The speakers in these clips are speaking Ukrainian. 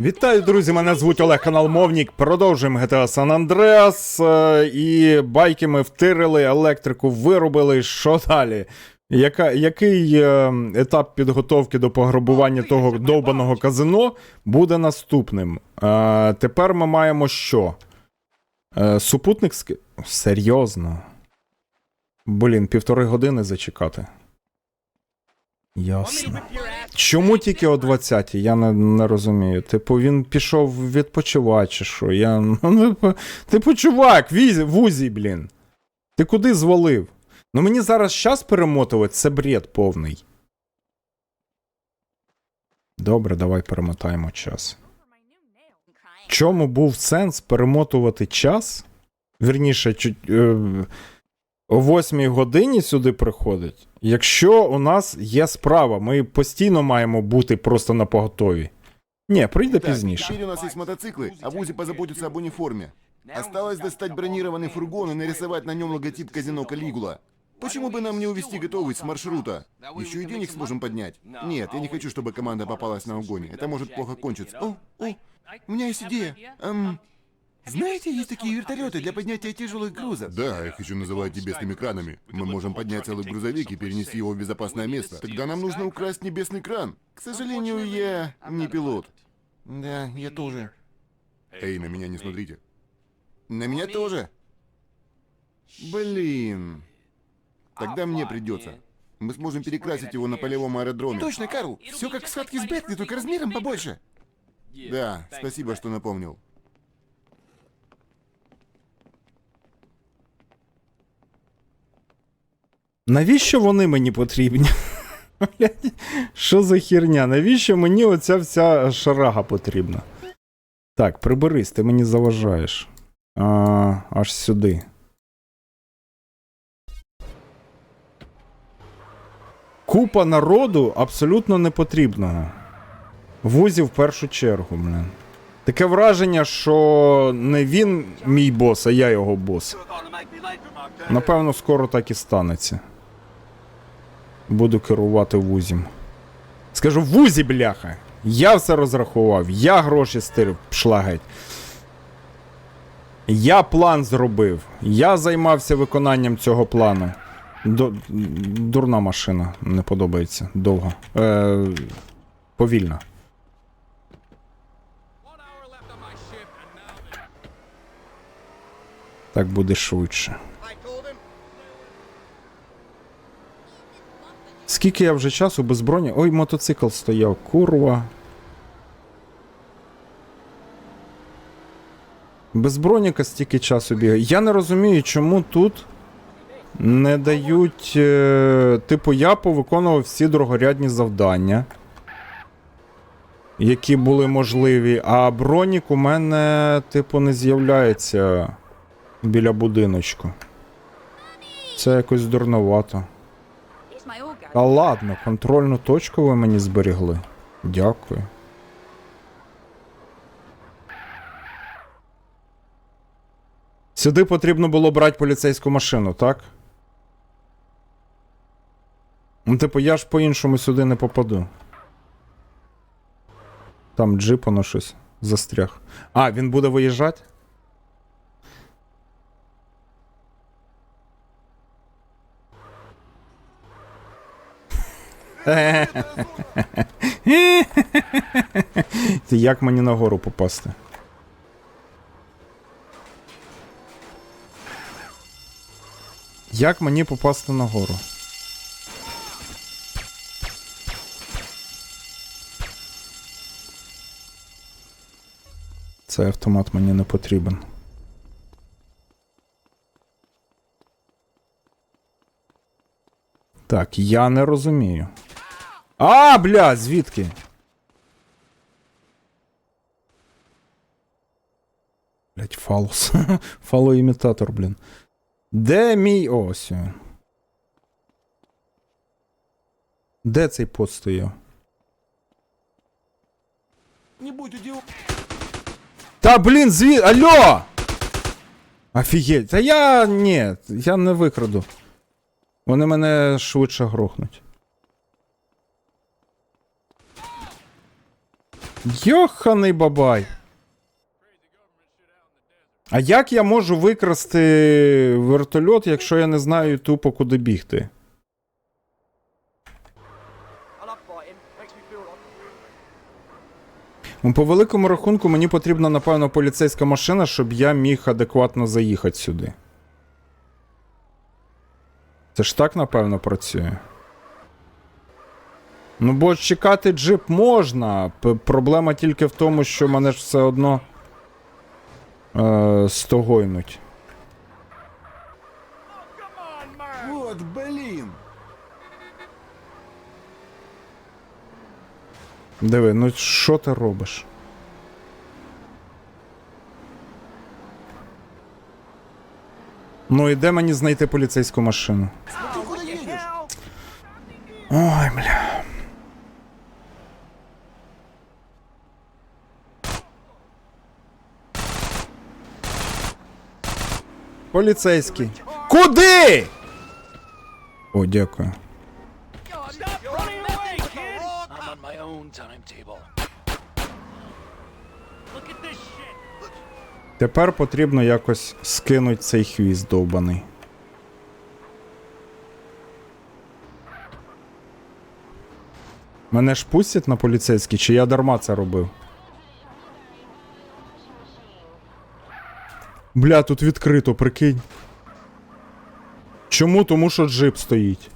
Вітаю, друзі! Мене звуть Олег Канал Мовнік. Продовжуємо GTA San Andreas. е, І байки ми втирили, електрику виробили. Що далі? Яка, який е, етап підготовки до пограбування того довбаного казино буде наступним? Е, тепер ми маємо що? Е, супутник. Серйозно. Блін, півтори години зачекати. Ясно. Чому тільки о 20 Я не, не розумію. Типу, він пішов відпочивати, чи що? Я. Ну, не по- типу, чувак, вузі, блін. Ти куди звалив? Ну мені зараз час перемотувати, це бред повний. Добре, давай перемотаємо час. Чому був сенс перемотувати час? Вірніше, чуть, е, о 8 годині сюди приходить. Якщо у нас є справа, ми постійно маємо бути просто на поготові. Ні, прийде Так, пізніше. теперь у нас есть мотоциклы, а Вузи позаботится об униформе. Осталось достать бронированный фургон и нарисовать на нем логотип казино Калигула. Почему бы нам не увести готовый с маршрута? Еще и денег сможем поднять. Нет, я не хочу, чтобы команда попалась на угоне. Это может плохо кончиться. О, о, у меня есть идея. Эм, знаете, есть такие вертолеты для поднятия тяжелых грузов. Да, их еще называют небесными кранами. Мы можем поднять целый грузовик и перенести его в безопасное место. Тогда нам нужно украсть небесный кран. К сожалению, я не пилот. Да, я тоже. Эй, на меня не смотрите. На меня тоже. Блин. Тогда мне придется. Мы сможем перекрасить его на полевом аэродроме. Точно, Карл. Все как в схватке с Бетли, только размером побольше. Да, спасибо, что напомнил. Навіщо вони мені потрібні? Що за херня? Навіщо мені оця вся шарага потрібна? Так, приберись, ти мені заважаєш. А, аж сюди. Купа народу абсолютно непотрібного. Вузі в першу чергу, блин. Таке враження, що не він мій бос, а я його бос. Напевно, скоро так і станеться. Буду керувати вузім. Скажу, вузі, бляха! Я все розрахував, я гроші стирив, пшла геть. Я план зробив. Я займався виконанням цього плану. До... Дурна машина, не подобається. Довго. Е... Повільна. Так буде швидше. Скільки я вже часу без броні. Ой, мотоцикл стояв, курва. Без броніка стільки часу бігає. Я не розумію, чому тут не дають. Е, типу, я повиконував всі другорядні завдання, які були можливі, а бронік у мене, типу, не з'являється біля будиночку. Це якось дурновато. Та ладно, контрольну точку ви мені зберігли. Дякую. Сюди потрібно було брати поліцейську машину, так? Ну, типу, я ж по-іншому сюди не попаду. Там джип воно щось застряг. А, він буде виїжджати? Як мені нагору попасти? Як мені попасти нагору? Цей автомат мені не потрібен. Так, я не розумію. А, бля, звідки? Блять, фалос. Фалоімітатор, блін. Де мій. Ось. Де цей пост стояв? Не будь идиот. Та блін, звід. Алло! Офігеть. Та я. Ні, я не викраду. Вони мене швидше грохнуть. Йоханий бабай. А як я можу викрасти вертольот, якщо я не знаю тупо куди бігти? Ну, По великому рахунку, мені потрібна, напевно, поліцейська машина, щоб я міг адекватно заїхати сюди. Це ж так, напевно, працює. Ну, бо чекати джип можна. П- проблема тільки в тому, що мене ж все одно е, стогойнуть. Вот, блин! Диви, ну що ти робиш? Ну і де мені знайти поліцейську машину? Ой, бля. Поліцейський. Куди? О, дякую. Тепер потрібно якось скинути цей хвіст довбаний. Мене ж пустять на поліцейський, чи я дарма це робив? Бля, тут відкрито, прикинь. Чому? Тому що джип стоїть.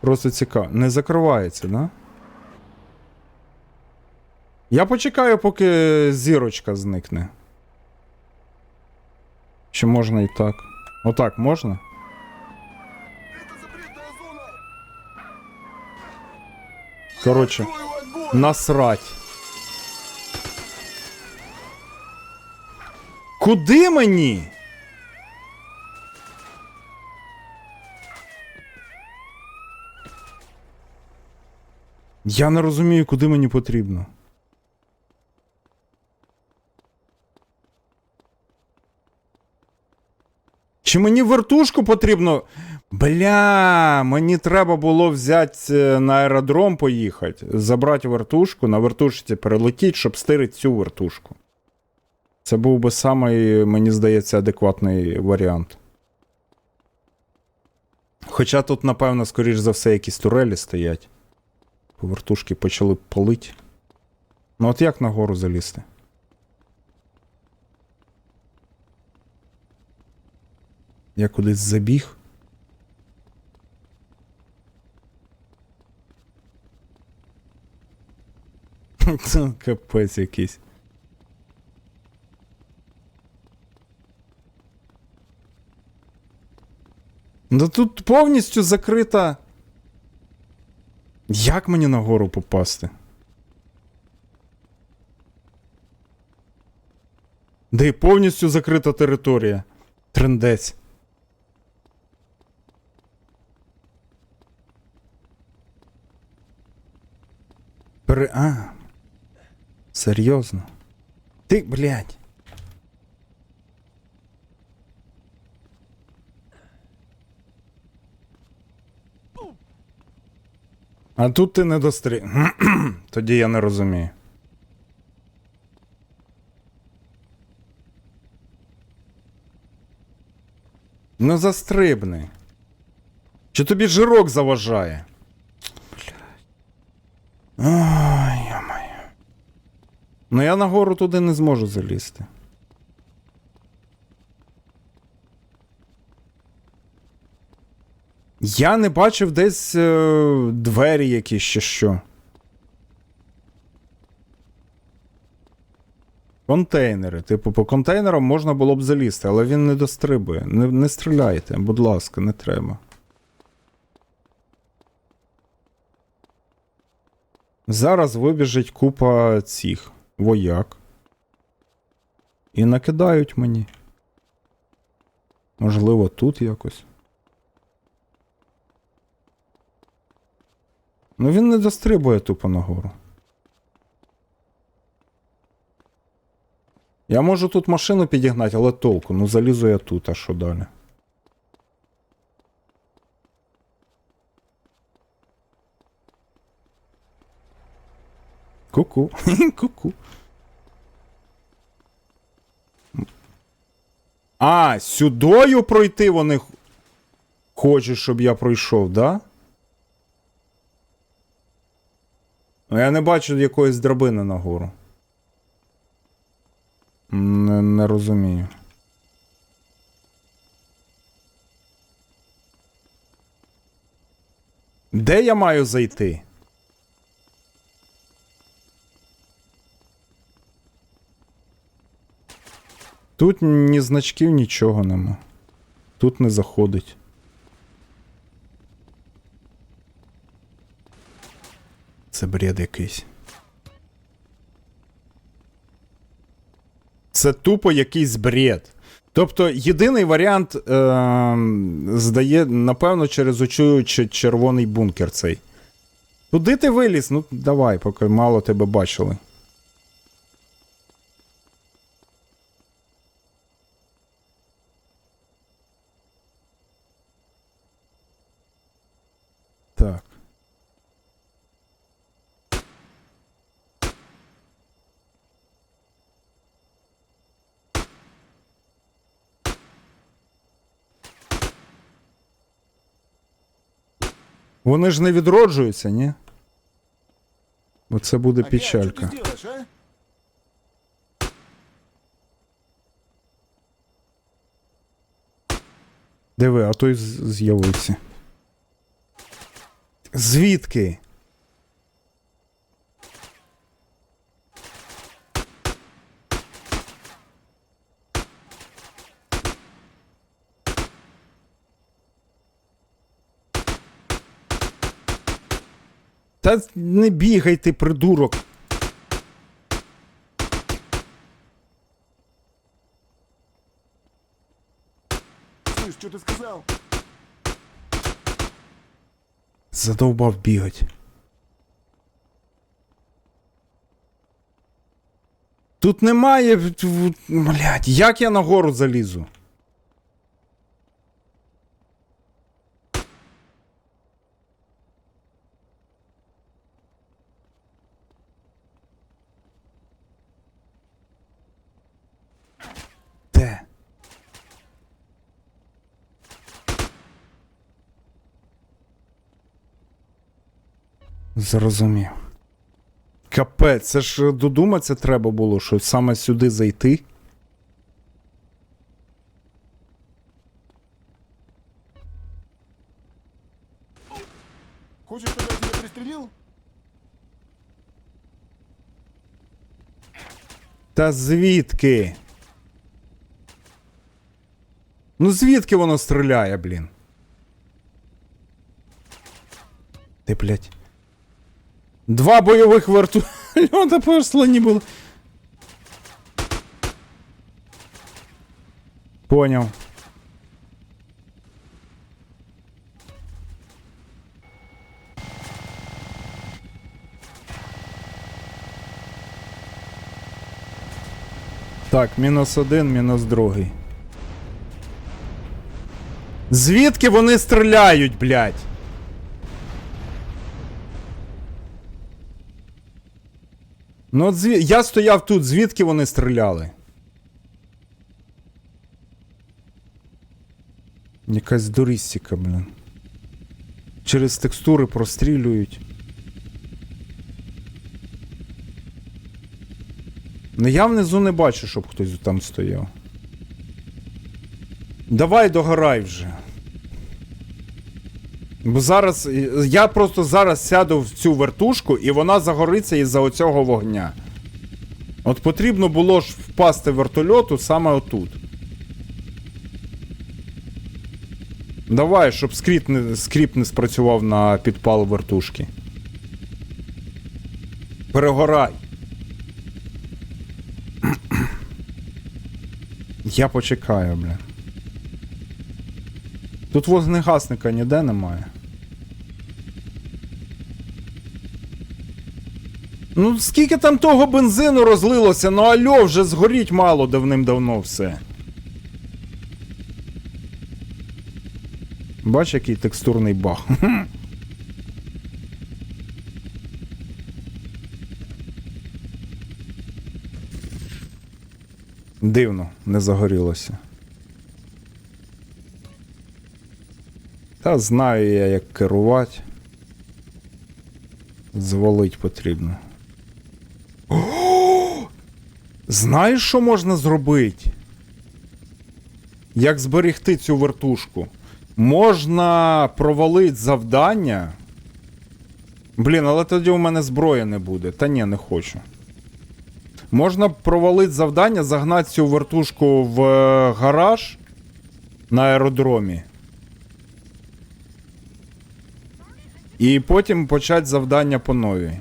Просто цікаво. Не закривається, да? Я почекаю, поки зірочка зникне. Чи можна і так? Отак можна? Коротше, насрать. Куди мені? Я не розумію, куди мені потрібно. Чи мені вертушку потрібно? Бля, мені треба було взяти е, на аеродром поїхати, забрати вертушку, на вертушці перелетіти, щоб стирити цю вертушку. Це був би самий, мені здається, адекватний варіант. Хоча тут, напевно, скоріш за все, якісь турелі стоять. Вертушки почали палити. Ну от як нагору залізти? Я кудись забіг. Це капець якийсь. Ну тут повністю закрита. Як мені нагору попасти? Де й повністю закрита територія. Трендець. Пере... А. Серйозно? Ти, блядь. А тут ти не дострі. Тоді я не розумію. Ну застрибни. Чи тобі жирок заважає? Ой, я Ну я нагору туди не зможу залізти. Я не бачив десь е, двері якісь чи що. Контейнери. Типу, по контейнерам можна було б залізти, але він не дострибує. Не, не стріляйте, будь ласка, не треба. Зараз вибіжить купа цих вояк. І накидають мені. Можливо, тут якось. Ну він не дострибує тупо нагору. Я можу тут машину підігнати, але толку. Ну залізу я тут, а що далі? Ку-ку. Ку-ку. А, сюдою пройти вони хочуть, щоб я пройшов, да? Я не бачу якоїсь драбини нагору. Не, не розумію. Де я маю зайти? Тут ні значків, нічого нема. Тут не заходить. Це бред якийсь. Це тупо якийсь бред. Тобто, єдиний варіант е- здає, напевно, через оцю червоний бункер цей. Куди ти виліз? Ну, давай, поки мало тебе бачили. Так. Вони ж не відроджуються, ні? Оце буде Опять, что ты печалька. Диви, а той з'явився. Звідки? Та не бігай ти, придурок. Слышь, что ты сказал? Задовбав бігать. Тут немає. Блядь, як я нагору залізу? Де? Зрозумів. Капець, це ж додуматися треба було, що саме сюди зайти. Хочешь, чтобы я тебя пристрелил? Та звідки? Ну звідки воно стріляє, блін? Ти, блядь. Два бойових вертольота послані було. Поняв. Так, мінус один, мінус другий. Звідки вони стріляють, блядь? Ну, от зві... я стояв тут, звідки вони стріляли? Якась дурістика, блін. Через текстури прострілюють. Ну я внизу не бачу, щоб хтось там стояв. Давай догорай вже. Бо зараз. Я просто зараз сяду в цю вертушку і вона загориться із-за оцього вогня. От потрібно було ж впасти вертольоту саме отут. Давай, щоб скріп не, скріп не спрацював на підпал вертушки. Перегорай. Я почекаю, бля. Тут вогнегасника ніде немає. Ну, скільки там того бензину розлилося, ну альо, вже згоріть мало давним-давно все. Бач, який текстурний бах. Дивно, не загорілося. Та знаю я, як керувати. Звалить потрібно. Знаєш, що можна зробити? Як зберегти цю вертушку? Можна провалити завдання. Блін, але тоді у мене зброї не буде. Та ні, не хочу. Можна провалити завдання, загнати цю вертушку в е, гараж на аеродромі. І потім почати завдання по новій.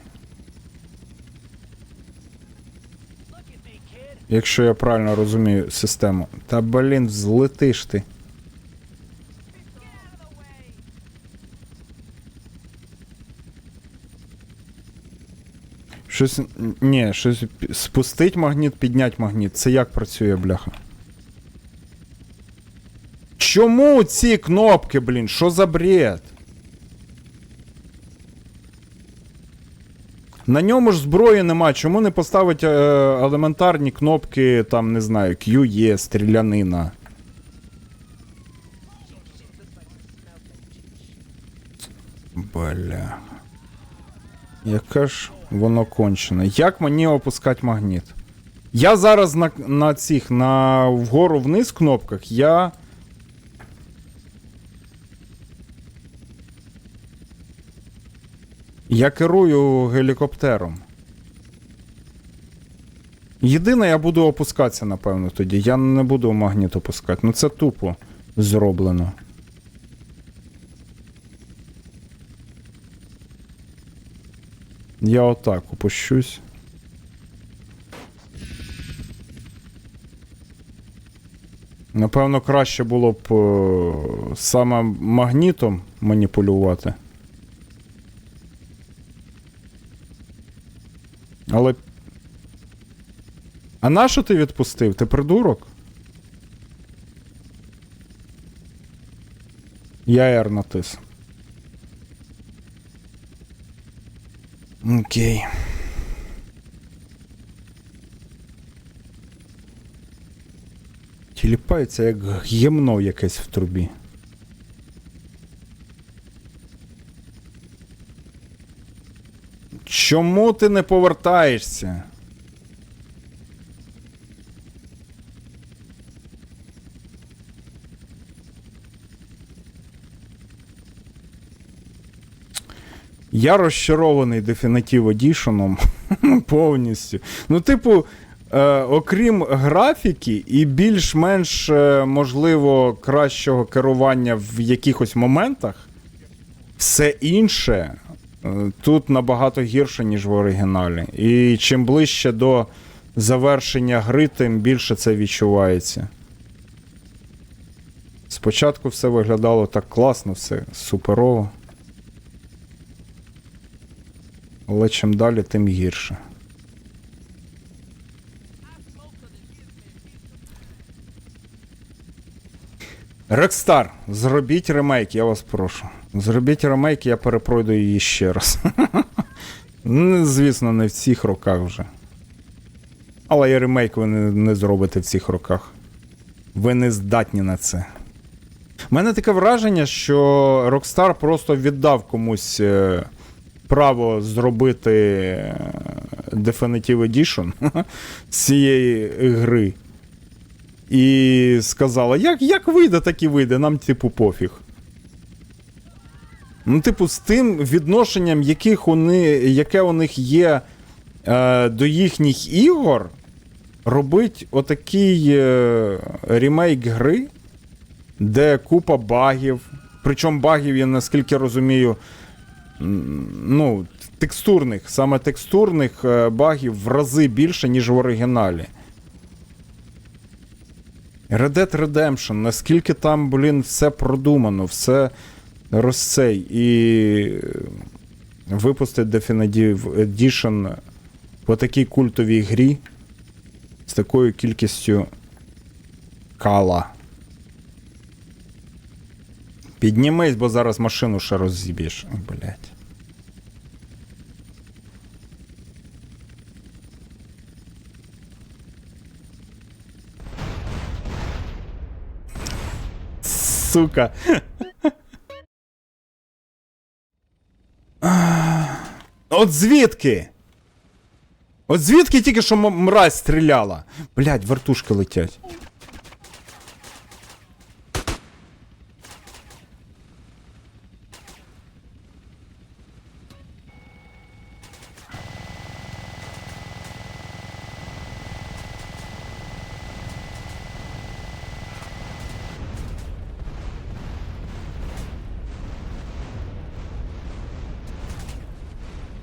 Якщо я правильно розумію систему. Та блін, злетиш ти. Щось. Ні, щось. Спустить магніт, піднять магніт. Це як працює, бляха? Чому ці кнопки, блін? Що за бред? На ньому ж зброї нема. Чому не поставити е, елементарні кнопки, там, не знаю, QE, стрілянина? Бля. Яке ж воно кончене. Як мені опускати магніт? Я зараз на, на цих, на вгору вниз кнопках, я. Я керую гелікоптером. Єдине, я буду опускатися, напевно, тоді. Я не буду магніт опускати. Ну це тупо зроблено. Я отак опущусь. Напевно, краще було б е, саме магнітом маніпулювати. Але. А нащо ти відпустив? Ти придурок? Я R натис. Окей. Тіліпається як гімно якесь в трубі. Чому ти не повертаєшся? Я розчарований Definitive Edition повністю. Ну, типу, е, окрім графіки і більш-менш, е, можливо, кращого керування в якихось моментах, все інше тут набагато гірше, ніж в оригіналі. І чим ближче до завершення гри, тим більше це відчувається. Спочатку все виглядало так класно, все суперово. Але чим далі, тим гірше. Рекстар, зробіть ремейк, я вас прошу. Зробіть ремейк, я перепройду її ще раз. Ну, Звісно, не в цих роках вже. Але і ремейк ви не, не зробите в цих роках. Ви не здатні на це. У мене таке враження, що Rockstar просто віддав комусь е, право зробити е, Definitive Edition цієї гри. І сказала, як, як вийде, так і вийде, нам, типу, пофіг. Ну, типу, з тим відношенням, яких вони, яке у них є е, до їхніх ігор, робить отакий е, ремейк гри, де купа багів. Причому багів, я наскільки розумію, ну, текстурних, саме текстурних е, багів в рази більше, ніж в оригіналі. Red Dead Redemption, наскільки там, блін, все продумано, все розцей. І випустить Definitive Edition по такій культовій грі з такою кількістю кала. Піднімись, бо зараз машину ще розіб'єш. Блять. Сука. От звідки? От звідки тільки що мразь стріляла? Блять, вертушки летять.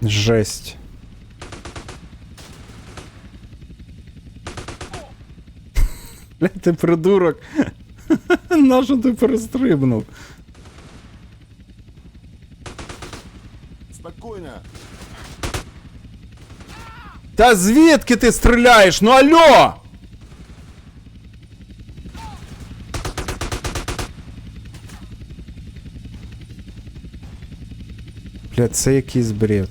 Жесть. Бля, ти придурок. Нащо ти перестрибнув? Спокойно. Та звідки ти стріляєш? Ну алло! Бля, це якийсь бред.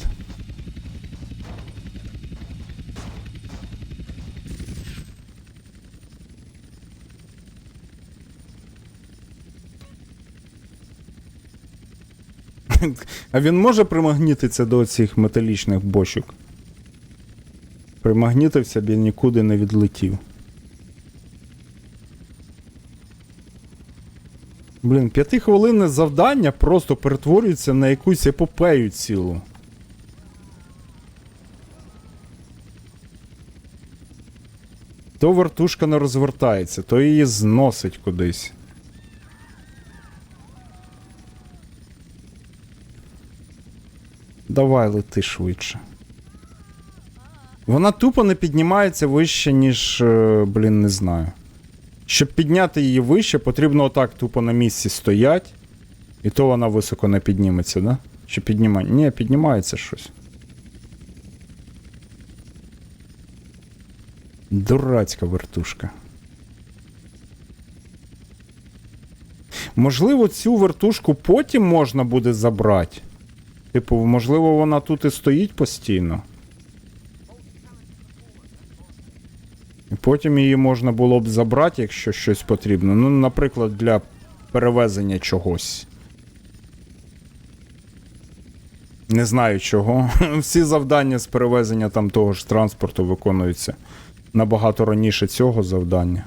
А він може примагнітитися до цих металічних бочок? Примагнітився б і нікуди не відлетів. Блін, п'ятихвилинне завдання просто перетворюється на якусь епопею цілу. То вертушка не розвертається, то її зносить кудись. Давай лети швидше. Вона тупо не піднімається вище, ніж. е, Блін, не знаю. Щоб підняти її вище, потрібно отак тупо на місці стоять. І то вона високо не підніметься, да? Чи піднімає? Ні, піднімається щось. Дурацька вертушка. Можливо, цю вертушку потім можна буде забрати. Типу, можливо, вона тут і стоїть постійно. І потім її можна було б забрати, якщо щось потрібно. Ну, наприклад, для перевезення чогось. Не знаю чого. Всі завдання з перевезення там того ж транспорту виконуються набагато раніше цього завдання.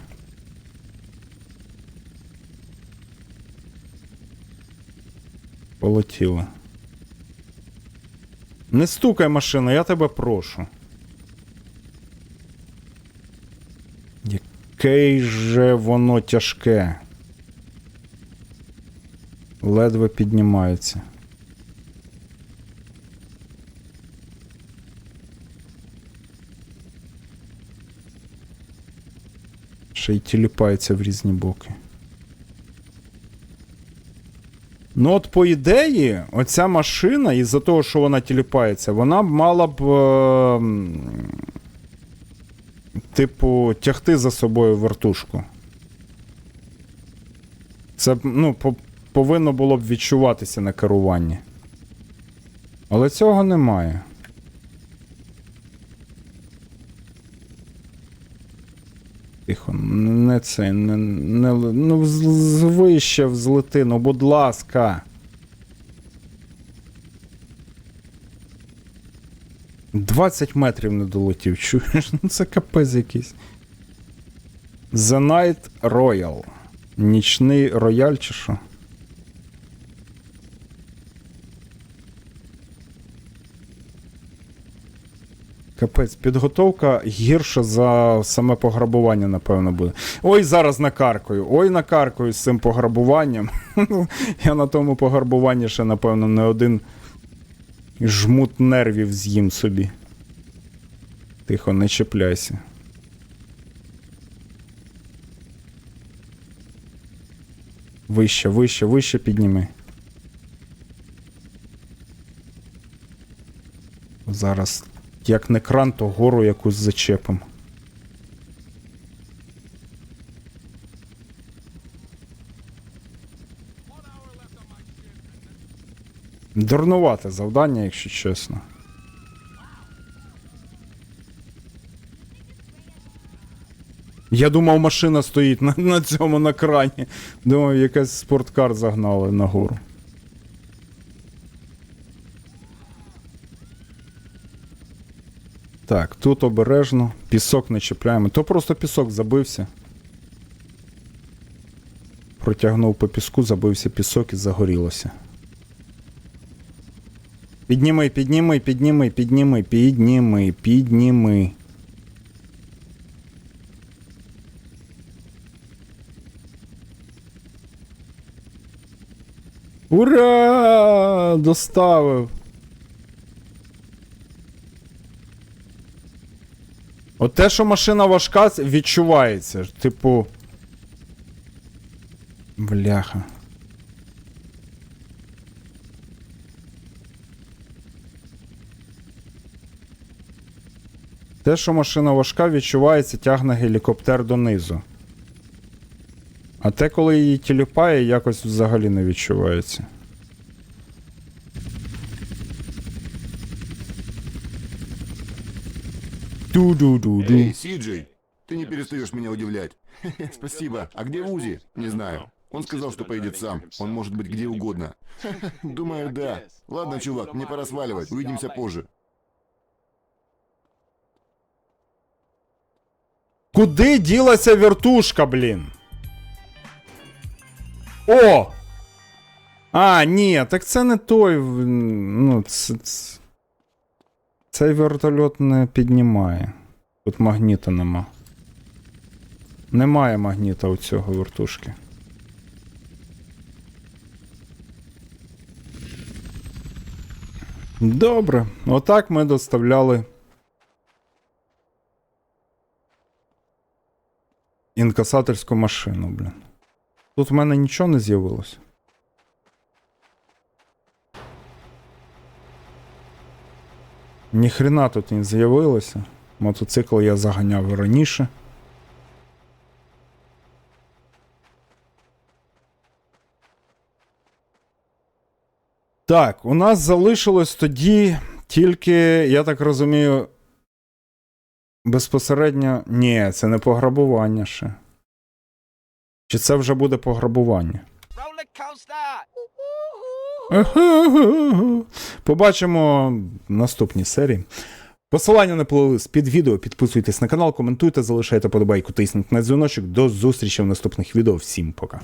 Полетіли. Не стукай машину, я тебе прошу. Яке же воно тяжке. Ледве піднімається. Ще й тіліпається в різні боки. Ну, от по ідеї, оця машина, із-за того, що вона тіліпається, вона б мала б. Е- типу, тягти за собою вертушку. Це ну, по- повинно було б відчуватися на керуванні. Але цього немає. Тихо, не це, не, не, ну, вище взлети, ну, будь ласка. Двадцять метрів не долетів, чуєш? Ну це капець якийсь. The Night Royal. Нічний рояль чи що? Капець, підготовка гірша за саме пограбування, напевно, буде. Ой, зараз накаркаю. Ой, накаркаю з цим пограбуванням. Я на тому пограбуванні ще, напевно, не один жмут нервів з'їм собі. Тихо, не чіпляйся. Вище, вище, вище підніми. Зараз, як не кран, то гору якусь зачепим. Дурнувате завдання, якщо чесно. Я думав, машина стоїть на, на цьому на крані. Думав, якась спорткар загнали нагору. Так, тут обережно. Пісок не чіпляємо. То просто пісок забився. Протягнув по піску, забився пісок і загорілося. Підніми, підніми, підніми, підніми, підніми, підніми. Ура! Доставив. От те, що машина важка, відчувається. Типу. Бляха. Те, що машина важка, відчувається, тягне гелікоптер донизу. А те, коли її тіліпає, якось взагалі не відчувається. Ду-ду-ду-ду. Эй, Сиджей, ты не перестаешь меня удивлять. Спасибо. А где Узи? Не знаю. Он сказал, что поедет сам. Он может быть где угодно. Думаю, да. Ладно, чувак, мне пора сваливать. Увидимся позже. Куди ділася вертушка, блін? О! А, ні, так це не той. в- Ну, це, це... Цей вертольот не піднімає. Тут магніта нема. Немає магніта у цього вертушки. Добре, отак ми доставляли інкасаторську машину, блін. Тут в мене нічого не з'явилося. Ніхрена тут не з'явилося. Мотоцикл я заганяв раніше. Так, у нас залишилось тоді тільки, я так розумію, безпосередньо. Ні, це не пограбування ще. Чи це вже буде пограбування? Побачимо в наступній серії. Посилання на плейлист під відео. Підписуйтесь на канал, коментуйте, залишайте подобайку, тисніть на дзвіночок. До зустрічі в наступних відео. Всім пока.